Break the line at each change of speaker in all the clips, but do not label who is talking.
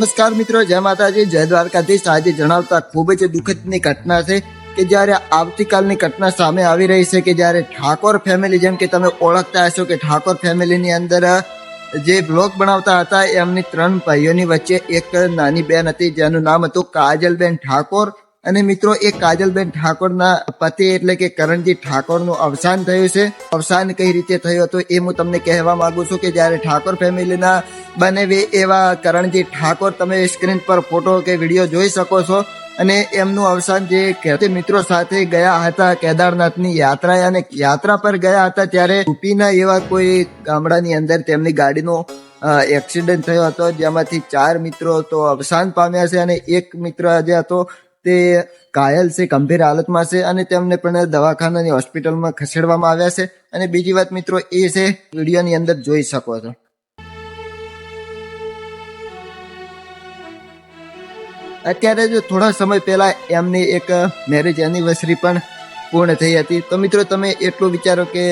નમસ્કાર મિત્રો, જય માતાજી, જય દ્વારકાધીશ. આજે જણાવતા ખૂબ જ દુઃખદની ઘટના છે કે જ્યારે આવતીકાલની ઘટના સામે આવી રહી છે કે જ્યારે ઠાકોર ફેમિલી જેમ કે તમે ઓળખતા હશો કે ઠાકોર ફેમિલીની અંદર જે બ્લોગ બનાવતા હતા એમની ત્રણ ભાઈઓની વચ્ચે એક નાની બેન હતી, જેનું નામ હતું કાજલબેન ઠાકોર. અને મિત્રો, એ કાજલબેન ઠાકોરના પતિ એટલે કે કરણજી ઠાકોરનું અવસાન થયું છે. અવસાન કઈ રીતે થયું હતું એ હું તમને કહેવા માંગુ છું કે જ્યારે ઠાકોર ફેમિલીના બનેવે એવા કરણજી ઠાકોર તમે સ્ક્રીન પર ફોટો કે વીડિયો જોઈ શકો છો. અને એમનું અવસાન જે કહેતે મિત્રો સાથે ગયા હતા કેદારનાથની યાત્રા અને યાત્રા પર ગયા હતા ત્યારે યુપીના એવા કોઈ ગામડાની અંદર તેમની ગાડીનો એક્સિડન્ટ થયો હતો. જેમાંથી ચાર મિત્રો તો અવસાન પામ્યા છે અને એક મિત્ર જે હતો તે ઘાયલ છે, ગંભીર હાલતમાં છે અને તેમને પણ દવાખાનાની હોસ્પિટલમાં ખસેડવામાં આવ્યા છે. અને બીજી વાત મિત્રો એ છે, વિડીયોની અંદર જોઈ શકો છો. અત્યારે જો થોડા સમય પહેલા એમની એક મેરેજ એનિવર્સરી પણ પૂર્ણ થઈ હતી. તો મિત્રો તમે એટલું વિચારો કે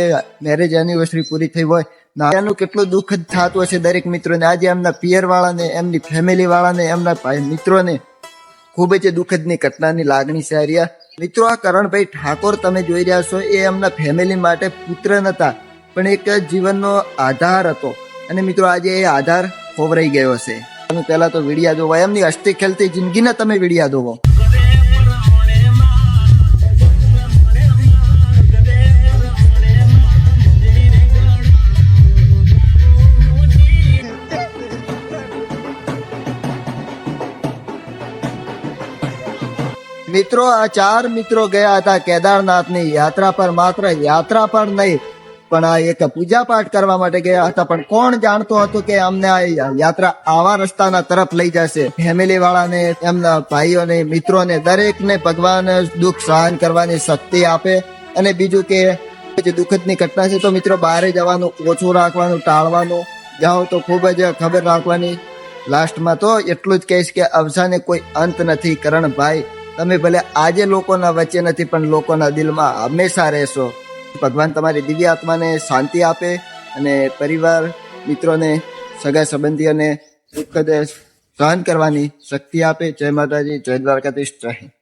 મેરેજ એનિવર્સરી પૂરી થઈ હોય, નાનું કેટલું દુઃખ થતું હશે દરેક મિત્રોને. આજે એમના પિયર વાળાને એમની ફેમિલી વાળાને, એમના ભાઈ મિત્રોને ખૂબ જ દુઃખદની ઘટનાની લાગણી છે રહ્યા મિત્રો, આ કરણભાઈ ઠાકોર તમે જોઈ રહ્યા છો, એ એમના ફેમિલી માટે પુત્ર નતા, પણ એક જીવનનો આધાર હતો. અને મિત્રો, આજે એ આધાર ખોવરાઈ ગયો છે. તમે પહેલાં તો વિડીયા જોવા, એમની અસ્થિ ખેલતી જિંદગીને તમે વિડિયા જોવો. મિત્રો, આ ચાર મિત્રો ગયા હતા કેદારનાથની યાત્રા પર, માત્ર યાત્રા પર નહીં, પણ આ એક પૂજા પાઠ કરવા માટે ગયા હતા. પણ કોણ જાણતો હતું કે અમને આ યાત્રા આવા રસ્તાના તરફ લઈ જશે? ફેમિલી વાળાને એમના ભાઈઓને, મિત્રોને, દરેકને ભગવાન દુઃખ સહન કરવાની શક્તિ આપે. અને બીજું કે, જે દુઃખદની ઘટના છે, તો મિત્રો, બહારે જવાનું, ઓછું રાખવાનું, ટાળવાનું, જાઓ તો ખૂબ જ ખબર રાખવાની. લાસ્ટમાં તો એટલું જ કહીશ કે અવસાને કોઈ અંત નથી. કરણભાઈ તમે ભલે આજે લોકોના વચ્ચે નથી, પણ લોકોના દિલમાં હંમેશા રહેશો. ભગવાન તમારી દિવ્ય આત્માને શાંતિ આપે અને પરિવાર, મિત્રોને સગા સંબંધીઓને દુઃખદ સહન કરવાની શક્તિ આપે. જય માતાજી, જય દ્વારકાધીશ, જય